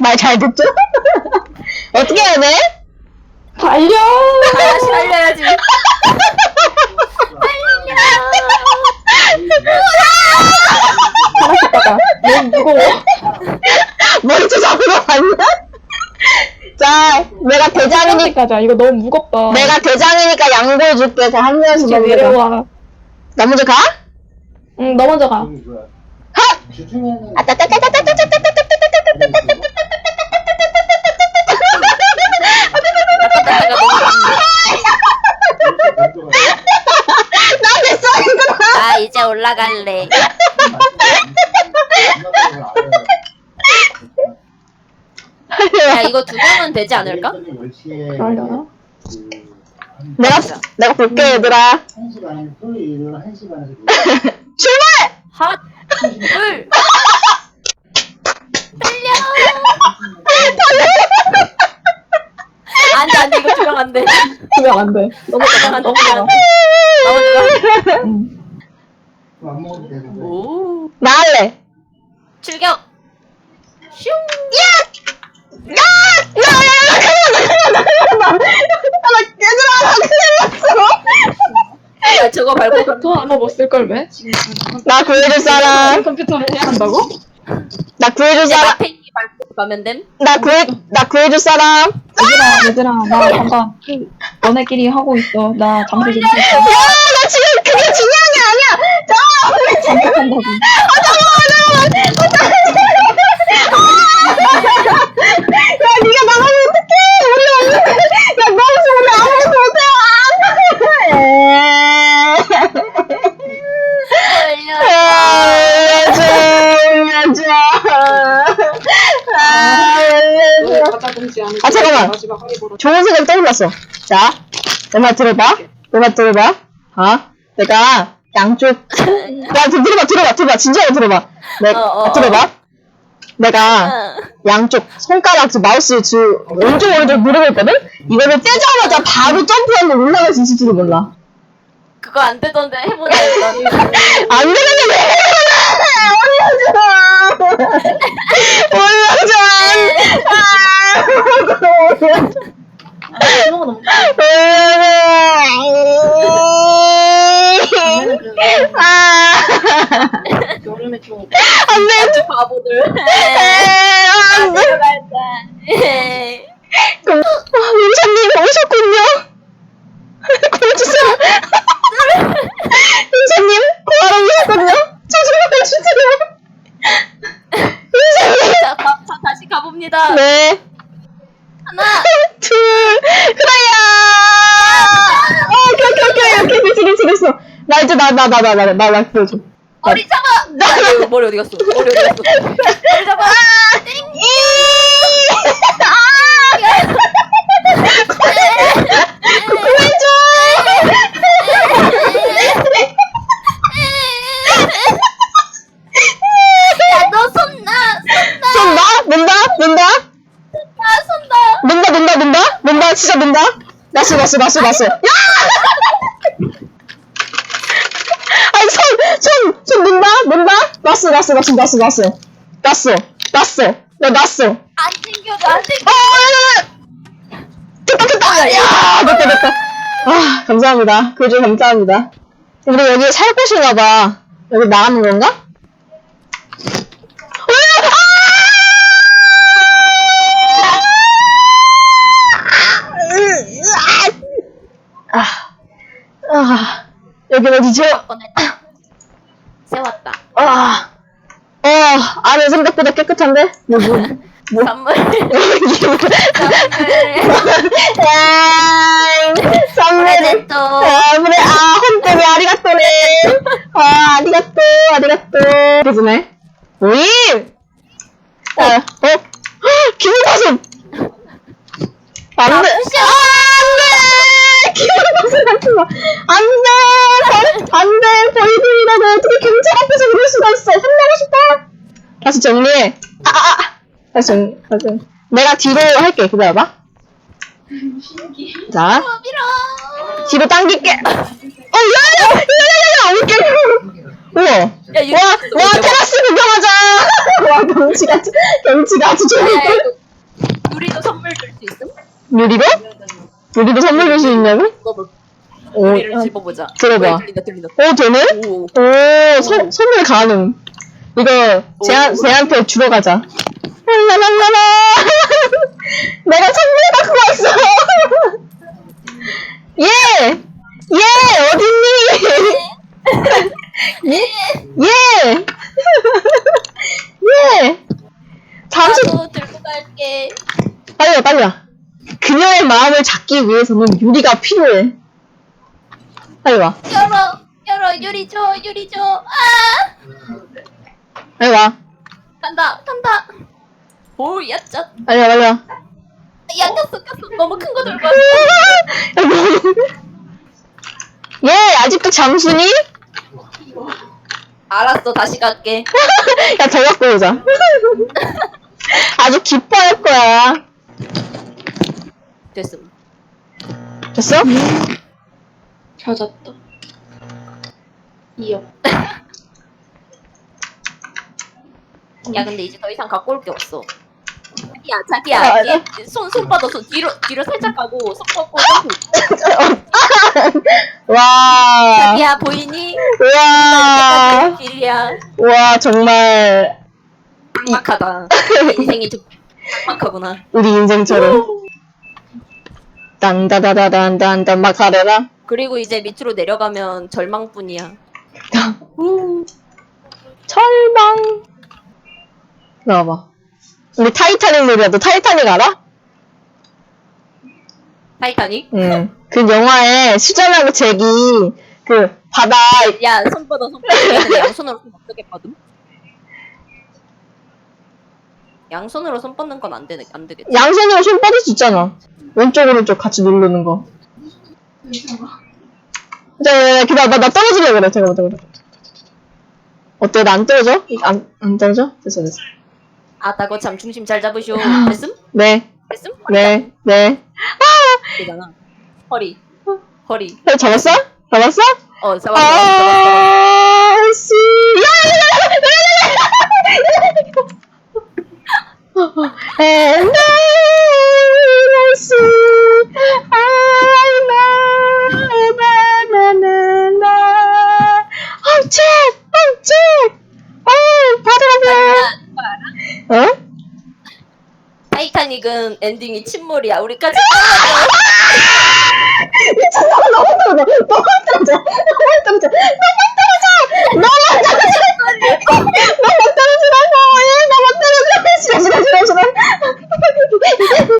말 잘 듣죠? 어떻게 해야 돼? 달려! 다시 달려야지. 하나씩 너무 무거워. 먼저 잡으러 왔나? 자, 내가 대장이니, 하나씩 가자. 이거 너무 무겁다. 내가 대장이니까 양보해줄게. 자, 한 명씩 이제 가. 내려와. 나 먼저 가? 응, 너 먼저 가. 하! 주중에는 나 됐어, 얘들아! 나 이제 올라갈래. 야 이거 두 명은 되지 않을까? 그러려나? 내가, 내가 볼게, 얘들아. 출발! 핫, 둘, 달려. 안돼 안돼 이거 두 명 안돼. 그냥 안 돼. 너무 두명 안돼. 너무 두명 가. 안돼. 나머지가. 응. 안 먹어도 되는데 오. 나 할래. 출격. 슝. 야! 야! 야! 야! 나 큰일 났다, 큰일 났다, 큰일 났다. 나, 얘들아, 나 큰일 났어. 야 저거 못쓸 걸 왜? 나 구해줄 사람. 컴퓨터를 해야 한다고? 나 구해줄 사람. 마팽이 밟고 가면 됨. 나 구해, 나 구해줄 사람. 얘들아, 얘들아, 나 잠깐 그, 너네끼리 하고 있어. 나 장소 좀 야! 나 지금 그게 중요한 선택한다고. 야, 네가 나가면 어떡해! 우리 언니! 야, 너 없으면 아무것도 못해! 아, 아, 잠깐만. 좋은 생각이 떠올랐어. 자, 내 말 들어봐. 내 말 들어봐. 어? 내가 양쪽. 야, 들- 들어봐, 들어봐, 들어봐. 진짜로 들어봐. 내, 어, 어, 아, 들어봐. 내가 양쪽 손가락, 주 마우스 주 왼쪽 오른쪽 누르고 있거든? 이거를 떼자마자 바로 점프하면 올라갈 수 있을지도 몰라. 그거 안 되던데 해보자 일단. 안 되는데 왜 올려줘! 올려줘! 아! 아, 여름에 좀 안돼 좀 바보들. 안돼 윤찬님 오셨군요 구해주세요 민사님 구하러 오셨군요 저 정말 주세요 민사님 자, 다시 가봅니다. 네 하나. 둘, 하나야! 오케이, 오케이, 오케이, 오케이, 지금, 지금, 지금. 나 이제 나, 나, 나, 나, 나, 나, 나, 보여줘. 머리 잡아! 아유, 머리 어디 갔어? 머리 어디 갔어? 머리 잡아! 야너 손나 손나 논다 논다 손나 손나 논다 논다 논다 논다 진짜 논다 나스 나스 나스 나스 야! 손, 손, 손 는다? 는다? 났어, 났어, 났어, 났어, 났어. 났어, 났어. 나 났어. 안 챙겨줘, 안 챙겨. 아! 됐다, 됐다! 야! 됐다, 됐다. 아, 감사합니다. 그주 감사합니다. 우리 여기 살 곳인가봐. 여기 나가는 건가? 아, 아, 여기 어디죠? 꺼냈다. 세웠다. 아, 어, 안에 생각보다 깨끗한데? 뭐. 선물. 선물. 야, 선물을. 또. 아, 그래, 아, 홈때문에 아리가또네. 아, 아리가또, 아리가또. 그지네. 오임! 어, 어? 기분 가슴! 안 돼! 아, 안 돼! 기분 가슴 같은 거. 안 돼! 버- 안 돼! 보이드이다. 너 어떻게 경찰 앞에서 그럴 수가 있어. 혼나고 싶다. 다시 정리해. 아, 아, 아. 다시 정리, 다시 정리. 내가 뒤로 할게. 기다려봐. 자. 밀어. 뒤로 당길게. 어, 야, 야, 야, 야, 야, 야, 어떻게? 우와. 야, 이거 와, 와. 테라스 구경하자! 와, 경치가, 경치가 아주 야, 좋은데? 우리도 선물 줄 수 있음? 누리도? 누리도 선물 줄 수 있냐고? 먹어볼. 오, 우리를 아, 집어보자. 들어봐. 오, 들린다, 들린다. 오, 되네? 오. 오, 선, 선물 가능. 이거, 쟤한, 오. 쟤한테 주러 가자. 랄랄랄라! 내가 선물 갖고 왔어! 예! 예! 어딨니? 예? 예! 예! 잠시, 나도 들고 갈게. 빨리 와, 빨리 와. 그녀의 마음을 잡기 위해서는 유리가 필요해. 빨리 와, 열어, 열어, 유리 줘, 유리 줘. 아! 빨리 와. 간다, 간다. 오, 야, 짜. 빨리 와, 빨리 와. 야, 꼈어, 꼈어. 너무 큰 거 들고 왔어. 예, 아직도 잠수니? 알았어, 다시 갈게. 야, 더 갖고 오자. 아주 기뻐할 거야. 됐음. 됐어? 찾았다. 이어. 야, 근데 이제 더 이상 갖고 올 게 없어. 자기야, 아, 자기야. 알아. 뒤- 손, 손 뻗어서 뒤로, 뒤로 살짝 가고, 손 뻗고 점프. 와. 자기야, 보이니? 여기까지 길이야. 와, 정말, 막하다. 인생이 좀 막하구나. 우리 인생처럼. 딴다다다단단단 막 하래라. 그리고 이제 밑으로 내려가면 절망뿐이야. 철망. 나와봐. 우리 타이타닉 놀이야. 너 타이타닉 알아? 타이타닉? 응. 그 영화에 수잔하고 잭이 그 바다 야, 손 뻗어, 손 뻗어. 양손으로 손못 뻗겠거든? 양손으로 손 뻗는 건 안 되네, 안 되겠지. 양손으로 손 뻗을 수 있잖아. 왼쪽 오른쪽 같이 누르는 거. 자, 기다려봐. 나 떨어지려 그래. 잠깐만, 잠깐만. 어때? 나 안 떨어져? 안, 안 떨어져? 됐어, 됐어. 아, 나거 참 중심 잘 잡으쇼. 됐음? 네, 됐음? 네, 네. 되잖아. 허리. 허리. 어, 잡았어? 잡았어? 어, 잡았어, 잡았어. 아, 씨. 야, 야, 야, 야, 야, 야, 야, 야. And I 엔딩이 침몰이야. 우리까지 미쳤어 너무 떨어져 너무 떨어져 너무 떨어져 너무 떨어져 너무 떨어져 너무 떨어져. 너무 떨어져 싫어 싫어 싫어 싫어